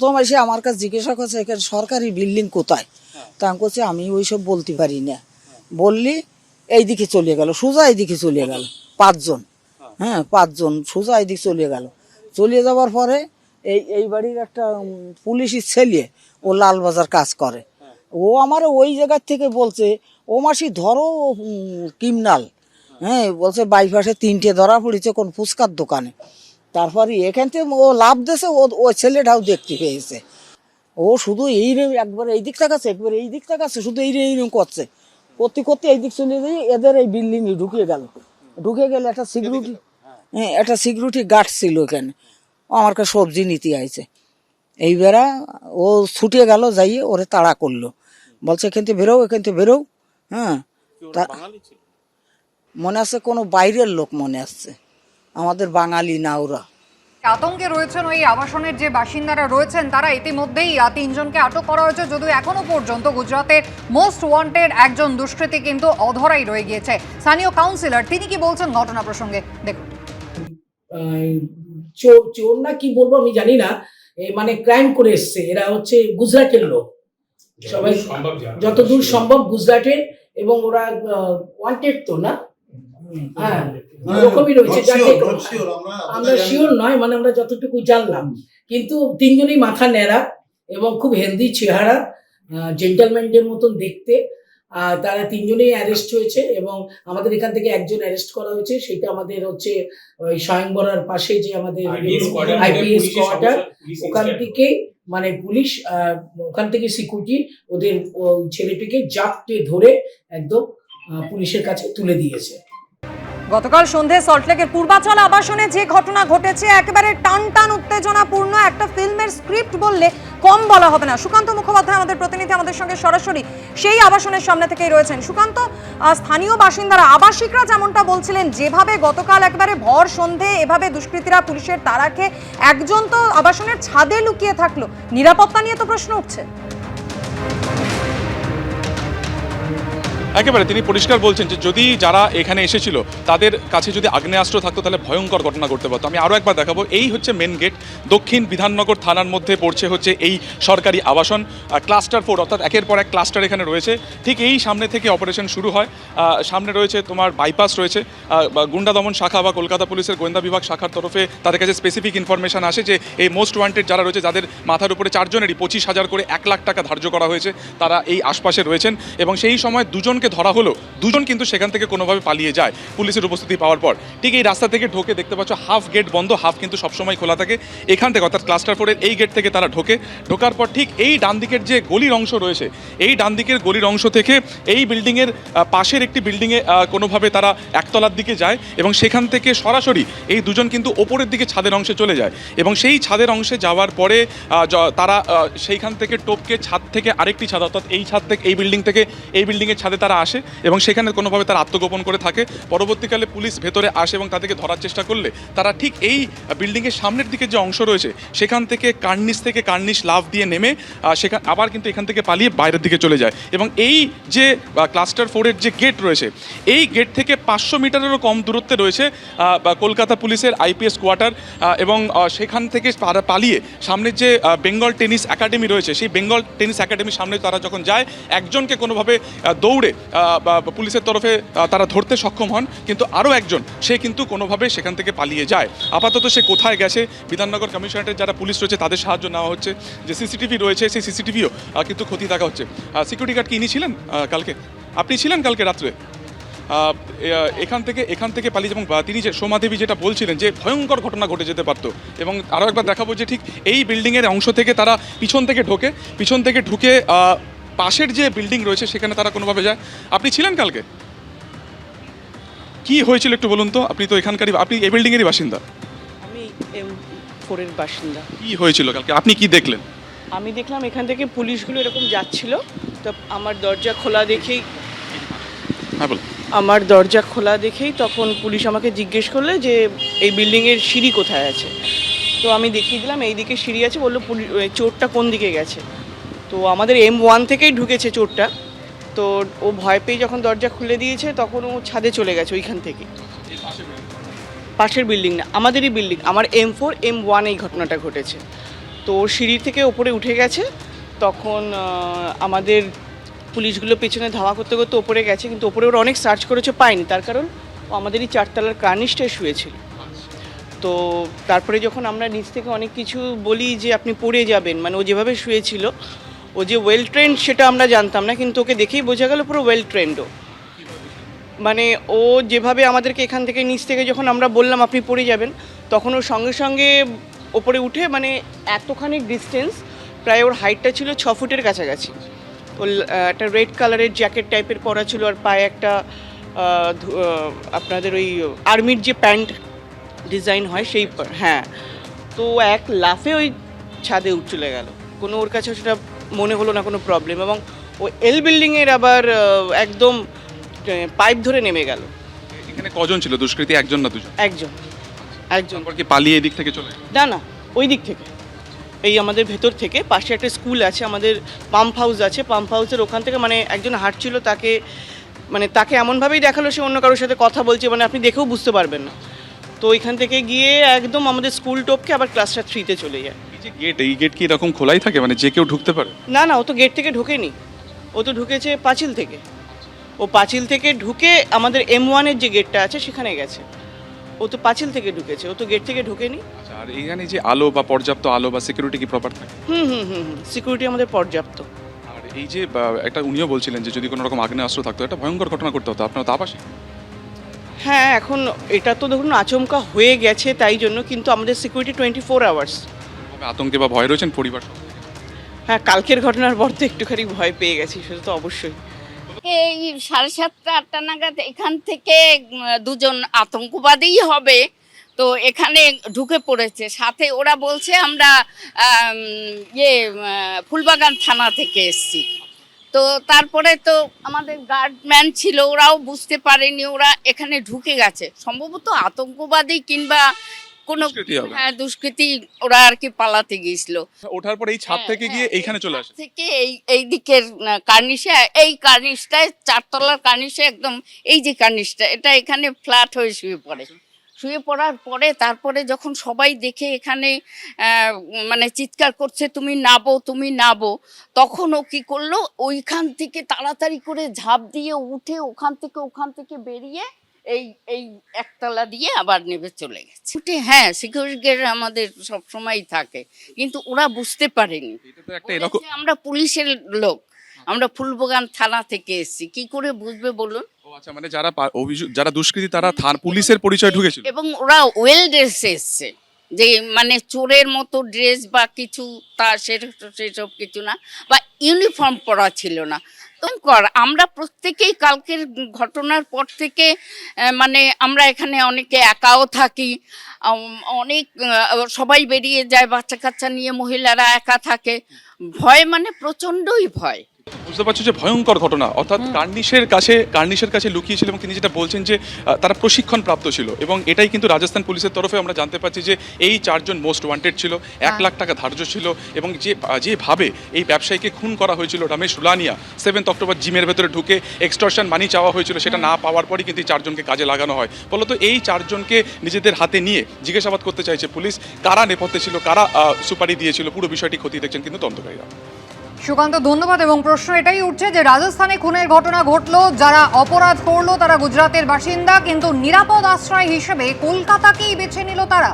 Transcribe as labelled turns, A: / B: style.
A: প্রথম এসে আমার কাছে জিজ্ঞাসা করছে, এখানে সরকারি বিল্ডিং কোথায়? তা আমি করছি আমি ওইসব বলতে পারি না। বললি, এইদিকে চলে গেল, সোজা এইদিকে চলে গেল। পাঁচজন। হ্যাঁ পাঁচজন সোজা এইদিকে চলে গেল। চলে যাওয়ার পরে এই এই বাড়ির একটা পুলিশের ছেলে, ও লালবাজার কাজ করে। ও আমার ওই জায়গার থেকে বলছে, ও মাসি ধরো কিমনাল। হ্যাঁ বলছে, বাইপাসে তিনটে ধরা পড়েছে কোন ফুচকার দোকানে। তারপরে এখান থেকে ও লাভ দিয়েছে ও ওই ছেলেটাও দেখতে পেয়েছে। ও শুধু এই রে একবার এই দিক তাকাচ্ছে একবার এই দিক তাকাচ্ছে শুধু এই রে এইরকম করছে। করতে করতে এই দিক চলে যাই এদের এই বিল্ডিং এ ঢুকে গেল। ঢুকে গেলে একটা সিকিউরিটি হ্যাঁ একটা সিকিউরিটি গার্ড ছিল এখানে। ও আমার কাছে সবজি নিতে আইছে। এইবারা ও ছুটে গেল যাইয়ে ওরে তাড়া করল। বলছে এখান থেকে বেরো এখান থেকে বেরো। হ্যাঁ তা- মনে আছে কোনো বাইরের লোক মনে আসছে আমাদের বাঙালি না ওরা।
B: আতঙ্কে রয়েছেন ওই আবাসনের যে বাসিন্দারা রয়েছেন তারা ইতিমধ্যেই তিনজনকে আটক করা হয়েছে। যদিও এখনও পর্যন্ত গুজরাটের মোস্ট ওয়ান্টেড একজন দুষ্কৃতী কিন্তু অধরাই রয়ে গিয়েছে। স্থানীয় কাউন্সিলর তিনি কি বলছেন ঘটনা প্রসঙ্গে? দেখুন।
C: আহ, চোর চোর না কি বলব আমি জানি না। এ মানে ক্রাইম করে এসছে। এরা হচ্ছে গুজরাটের লোক। সবাই যতদূর সম্ভব গুজরাটের এবং ওরা ওয়ান্টেড তো না? হ্যাঁ। এরকমই রয়েছে যাকে আমরা শিওর নয় মানে আমরা যতটুকু জানলাম। কিন্তু তিনজনই মাথা ন্যাড়া এবং খুব হেলদি চেহারা জেন্টালম্যানদের মতন দেখতে। আহ, তারা তিনজনেই অ্যারেস্ট হয়েছে এবং আমাদের এখান থেকে একজন অ্যারেস্ট করা হয়েছে। সেটা আমাদের হচ্ছে ওই স্বয়ংবরার পাশে যে আমাদের আইপিএস কোয়ার্টার ওখান থেকে মানে পুলিশ আহ, ওখান থেকে সিকিউরিটি ওদের ওই ছেলেটিকে জাপটে ধরে একদম আহ, পুলিশের কাছে তুলে দিয়েছে।
B: গতকাল সন্ধে সল্টলেকের পূর্বাচল আবাসনে যে ঘটনা ঘটেছে, একেবারে টান টান উত্তেজনাপূর্ণ একটা ফিল্মের স্ক্রিপ্ট বললে কম বলা হবে না। সুকান্ত মুখোপাধ্যায় আমাদের প্রতিনিধি, আমাদের সঙ্গে সরাসরি সেই আবাসনের সামনে থেকেই রয়েছেন। সুকান্ত স্থানীয় বাসিন্দারা, আবাসিকরা যেমনটা বলছিলেন, যেভাবে গতকাল একবারে ভর সন্ধে এভাবে দুষ্কৃতীরা পুলিশের তারাকে একজন তো আবাসনের ছাদে লুকিয়ে থাকল। নিরাপত্তা নিয়ে তো প্রশ্ন উঠছে।
D: একেবারে তিনি পরিষ্কার বলছেন যে যদি যারা এখানে এসেছিল, তাদের কাছে যদি আগ্নেয়াস্ত্র থাকতো, তাহলে ভয়ঙ্কর ঘটনা ঘটতে পারতো। আমি আরও একবার দেখাবো, এই হচ্ছে মেন গেট দক্ষিণ বিধাননগর থানার মধ্যে পড়ছে হচ্ছে এই সরকারি আবাসন ক্লাস্টার ফোর অর্থাৎ একের পর এক ক্লাস্টার এখানে রয়েছে। ঠিক এই সামনে থেকে অপারেশন শুরু হয়। সামনে রয়েছে তোমার বাইপাস রয়েছে। গুন্ডা দমন শাখা বা কলকাতা পুলিশের গোয়েন্দা বিভাগ শাখার তরফে তাদের কাছে স্পেসিফিক ইনফরমেশন আসে যে এই মোস্ট ওয়ান্টেড যারা রয়েছে, যাদের মাথার উপরে চারজনেরই পঁচিশ হাজার করে এক লাখ টাকা ধার্য করা হয়েছে, তারা এই আশপাশে রয়েছেন। এবং সেই সময় দুজনকে ধরা হলো, দুজন কিন্তু সেখান থেকে কোনোভাবে পালিয়ে যায় পুলিশের উপস্থিতি পাওয়ার পর। ঠিক এই রাস্তা থেকে ঢোকে দেখতে পাচ্ছ হাফ গেট বন্ধ হাফ কিন্তু সবসময় খোলা থাকে। এখান থেকে অর্থাৎ ক্লাস্টার ফোরের এই গেট থেকে তারা ঢোকে। ঢোকার পর ঠিক এই ডান দিকের যে গলির অংশ রয়েছে, এই ডান দিকের গলির অংশ থেকে এই বিল্ডিংয়ের পাশের একটি বিল্ডিংয়ে কোনোভাবে তারা একতলার দিকে যায় এবং সেখান থেকে সরাসরি এই দুজন কিন্তু ওপরের দিকে ছাদের অংশে চলে যায়। এবং সেই ছাদের অংশে যাওয়ার পরে তারা সেইখান থেকে টপকে ছাদ থেকে আরেকটি ছাদ, অর্থাৎ এই ছাদ থেকে, এই বিল্ডিং থেকে এই বিল্ডিংয়ের ছাদে তারা আসে এবং সেখানে কোনোভাবে তারা আত্মগোপন করে থাকে। পরবর্তীকালে পুলিশ ভেতরে আসে এবং তাদেরকে ধরার চেষ্টা করলে তারা ঠিক এই বিল্ডিংয়ের সামনের দিকে যে অংশ রয়েছে, সেখান থেকে কার্নিশ থেকে কার্নিশ লাভ দিয়ে নেমে সেখান আবার কিন্তু এখান থেকে পালিয়ে বাইরের দিকে চলে যায়। এবং এই যে ক্লাস্টার ফোরের যে গেট রয়েছে, এই গেট থেকে পাঁচশো মিটারেরও কম দূরত্বে রয়েছে কলকাতা পুলিশের আইপিএস কোয়ার্টার এবং সেখান থেকে তারা পালিয়ে সামনের যে বেঙ্গল টেনিস একাডেমি রয়েছে, সেই বেঙ্গল টেনিস একাডেমির সামনে তারা যখন যায়, একজনকে কোনোভাবে দৌড়ে পুলিশের তরফে তারা ধরতে সক্ষম হন, কিন্তু আরও একজন, সে কিন্তু কোনোভাবে সেখান থেকে পালিয়ে যায়। আপাতত সে কোথায় গেছে, বিধাননগর কমিশনারেটের যারা পুলিশ রয়েছে, তাদের সাহায্য নেওয়া হচ্ছে। যে সিসিটিভি রয়েছে, সেই সিসিটিভিও কিন্তু ক্ষতি দেখা হচ্ছে। সিকিউরিটি গার্ড কি ছিলেন কালকে? আপনি ছিলেন কালকে রাত্রে? এখান থেকে এখান থেকে পালিয়ে এবং তিনি যে সোমাদেবী যেটা বলছিলেন যে ভয়ঙ্কর ঘটনা ঘটে যেতে পারতো। এবং আরও একবার দেখাবো যে ঠিক এই বিল্ডিংয়ের অংশ থেকে তারা পিছন থেকে ঢোকে। পিছন থেকে ঢুকে পাশের যে বিল্ডিং রয়েছে সেখানে তারা কোনোভাবে যায়। আপনি ছিলেন কালকে? কি হয়েছিল একটু বলুন তো? আপনি তো এখানকারই আপনি এই বিল্ডিংয়েরই বাসিন্দা?
E: আমি এম ফোরের বাসিন্দা।
D: কি হয়েছিল কালকে? আপনি কি দেখলেন?
E: আমি দেখলাম এখান থেকে পুলিশগুলো এরকম যাচ্ছিল। তো আমার দরজা খোলা দেখেই
D: হ্যাঁ বলুন।
E: আমার দরজা খোলা দেখেই তখন পুলিশ আমাকে জিজ্ঞেস করলে যে এই বিল্ডিংয়ের সিঁড়ি কোথায় আছে? তো আমি দেখিয়ে দিলাম এই দিকে সিঁড়ি আছে বলল পুলি- ওই চোরটা কোন দিকে গেছে? তো আমাদের এম ওয়ান থেকেই ঢুকেছে চোরটা। তো ও ভয় পেয়ে যখন দরজা খুলে দিয়েছে, তখন ও ছাদে চলে গেছে ওইখান থেকে। পাশের বিল্ডিং না, আমাদেরই বিল্ডিং আমার এম ফোর এম ওয়ান এই ঘটনাটা ঘটেছে। তো সিঁড়ি থেকে ওপরে উঠে গেছে, তখন আমাদের পুলিশগুলো পেছনে ধাওয়া করতে করতে ওপরে গেছে, কিন্তু ওপরে ওরা অনেক সার্চ করেছে, পায়নি। তার কারণ, ও আমাদেরই চারতলার কার্নিশটায় শুয়েছিল। তো তারপরে যখন আমরা নিচ থেকে অনেক কিছু বলি যে, আপনি পড়ে যাবেন। মানে ও যেভাবে শুয়েছিল ও যে ওয়েল ট্রেন্ড সেটা আমরা জানতাম না, কিন্তু ওকে দেখেই বোঝা গেল পুরো ওয়েল ট্রেন্ডও মানে ও যেভাবে আমাদেরকে এখান থেকে নিচ থেকে যখন আমরা বললাম আপনি পড়ে যাবেন, তখন ওর সঙ্গে সঙ্গে ওপরে উঠে মানে এতখানি ডিস্টেন্স প্রায় ওর হাইটটা ছিল ছ ফুটের কাছাকাছি। ও একটা রেড কালারের জ্যাকেট টাইপের পরা ছিল আর পায়ে একটা আপনাদের ওই আর্মির যে প্যান্ট ডিজাইন হয় সেই হ্যাঁ। তো এক লাফে ওই ছাদে উঠ চলে গেল। কোনো ওর কাছে সেটা মনে হলো না কোনো প্রবলেম এবং ও এল বিল্ডিংয়ের আবার একদম পাইপ ধরে নেমে গেল।
D: এখানে কজন ছিল? দুষ্কৃতী একজন না দুজন?
E: একজন। একজন।
D: কি পালিয়ে এদিক থেকে চলে
E: না না ওই দিক থেকে। এই আমাদের ভেতর থেকে পাশে একটা স্কুল আছে আমাদের পাম্প হাউস আছে। পাম্প হাউসের ওখান থেকে মানে একজন হাঁটছিল তাকে মানে তাকে এমনভাবেই দেখাল সে অন্য কারোর সাথে কথা বলছে মানে আপনি দেখেও বুঝতে পারবেন না। তো ওইখান থেকে গিয়ে একদম আমাদের স্কুল টপকে আবার ক্লাসটা থ্রিতে চলে যায়।
D: এই যে গেট এই গেট কি এরকম খোলাই থাকে? মানে যে কেউ ঢুকতে পারে?
E: না না ও তো গেট থেকে ঢোকেনি। ও তো ঢুকেছে পাঁচিল থেকে। ও পাঁচিল থেকে ঢুকে আমাদের এম ওয়ানের যে গেটটা আছে সেখানে গেছে। ও তো পাঁচিল থেকে ঢুকেছে। ও তো গেট থেকে ঢোকেনি।
D: আচ্ছা আর এখানে যে আলো বা পর্যাপ্ত আলো বা সিকিউরিটি কি প্রপার থাকে?
E: হুম হুম হুম সিকিউরিটি আমাদের পর্যাপ্ত।
D: আর এই যে বা, একটা উনিও বলছিলেন যে যদি কোনো রকম আগ্নেয়াস্ত্র থাকতো একটা ভয়ঙ্কর ঘটনা করতে হতো। আপনার তা পাশে
E: হ্যাঁ এখন এটা তো ধরুন আচমকা হয়ে গেছে তাই জন্য কিন্তু আমাদের সিকিউরিটি টোয়েন্টি ফোর আওয়ার্স
D: আতঙ্কে বা ভয় রয়েছেন পরিবার
E: হ্যাঁ কালকের ঘটনার পর তো একটুখানি ভয় পেয়ে গেছি সেটা তো অবশ্যই।
F: এই সাড়ে সাতটা আটটা নাগাদ এখান থেকে দুজন আতঙ্কবাদীই হবে তো এখানে ঢুকে পড়েছে। সাথে ওরা বলছে আমরা ইয়ে ফুলবাগান থানা থেকে এসছি। তো তারপরে তো আমাদের গার্ডম্যান ছিল ওরাও বুঝতে পারেনি ওরা এখানে ঢুকে গেছে। সম্ভবত আতঙ্কবাদী কিংবা কোনো হ্যাঁ দুষ্কৃতী ওরা আর কি পালাতে গিয়েছিল।
D: ওঠার পর এই ছাদ
F: হ্যাঁ,
D: থেকে গিয়ে
F: হ্যাঁ,
D: এইখানে চলে আসে।
F: থেকে এই এই দিকের কার্নিশে এই কার্নিশটায় চারতলার কার্নিশে একদম এই যে কার্নিশটা এটা এখানে ফ্ল্যাট হয়ে শুয়ে পড়ে। শুয়ে পড়ার পরে তারপরে যখন সবাই দেখে এখানে মানে চিৎকার করছে তুমি নাবো তুমি নাবো তখন ও কি করল? ওইখান থেকে তাড়াতাড়ি করে ঝাঁপ দিয়ে উঠে ওখান থেকে ওখান থেকে বেরিয়ে এই এই একতলা দিয়ে আবার নেমে চলে গেছে। উঠে হ্যাঁ সিকিউরিটি গার্ড আমাদের সবসময় থাকে কিন্তু ওরা বুঝতে পারেনি। আমরা পুলিশের লোক আমরা ফুলবাগান থানা থেকে এসেছি। কি করে বুঝবে বলুন?
D: আচ্ছা মানে যারা অভিযোগ যারা দুষ্কৃতী তারা থান পুলিশের পরিচয় ঢুকেছিল।
F: এবং ওরা ওয়েল ড্রেস এসছে যে মানে চোরের মতো ড্রেস বা কিছু তা সেসব কিছু না বা ইউনিফর্ম পরা ছিল না। কর, আমরা প্রত্যেকেই কালকের ঘটনার পর থেকে মানে আমরা এখানে অনেকে একাও থাকি অনেক সবাই বেরিয়ে যায় বাচ্চা কাচ্চা নিয়ে মহিলারা একা থাকে। ভয় মানে প্রচণ্ডই ভয়।
D: বুঝতে পারছ যে ভয়ঙ্কর ঘটনা। অর্থাৎ কার্নিশের কাছে কার্নিশের কাছে লুকিয়েছিল এবং তিনি যেটা বলছেন যে তারা প্রশিক্ষণ প্রাপ্ত ছিল এবং এটাই কিন্তু রাজস্থান পুলিশের তরফে আমরা জানতে পারছি যে এই চারজন মোস্ট ওয়ান্টেড ছিল এক লাখ টাকা ধার্য ছিল এবং যে যেভাবে এই ব্যবসায়ীকে খুন করা হয়েছিল রমেশ রুলানিয়া সেভেন্থ অক্টোবর জিমের ভেতরে ঢুকে এক্সটর্শন মানি চাওয়া হয়েছিল সেটা না পাওয়ার পরই কিন্তু এই চারজনকে কাজে লাগানো হয়। ফলত এই চারজনকে নিজেদের হাতে নিয়ে জিজ্ঞাসাবাদ করতে চাইছে পুলিশ কারা নেপথ্যে ছিল কারা সুপারি দিয়েছিল পুরো বিষয়টি ক্ষতি দেখছেন কিন্তু তদন্তকারীরা।
B: সুকান্ত, ধন্যবাদ। এবং প্রশ্ন এটাই উঠছে যে, রাজস্থানে খুনের ঘটনা ঘটলো, যারা অপরাধ করল তারা গুজরাতের বাসিন্দা, কিন্তু নিরাপদ আশ্রয় হিসেবে কলকাতাকেই বেছে নিল তারা।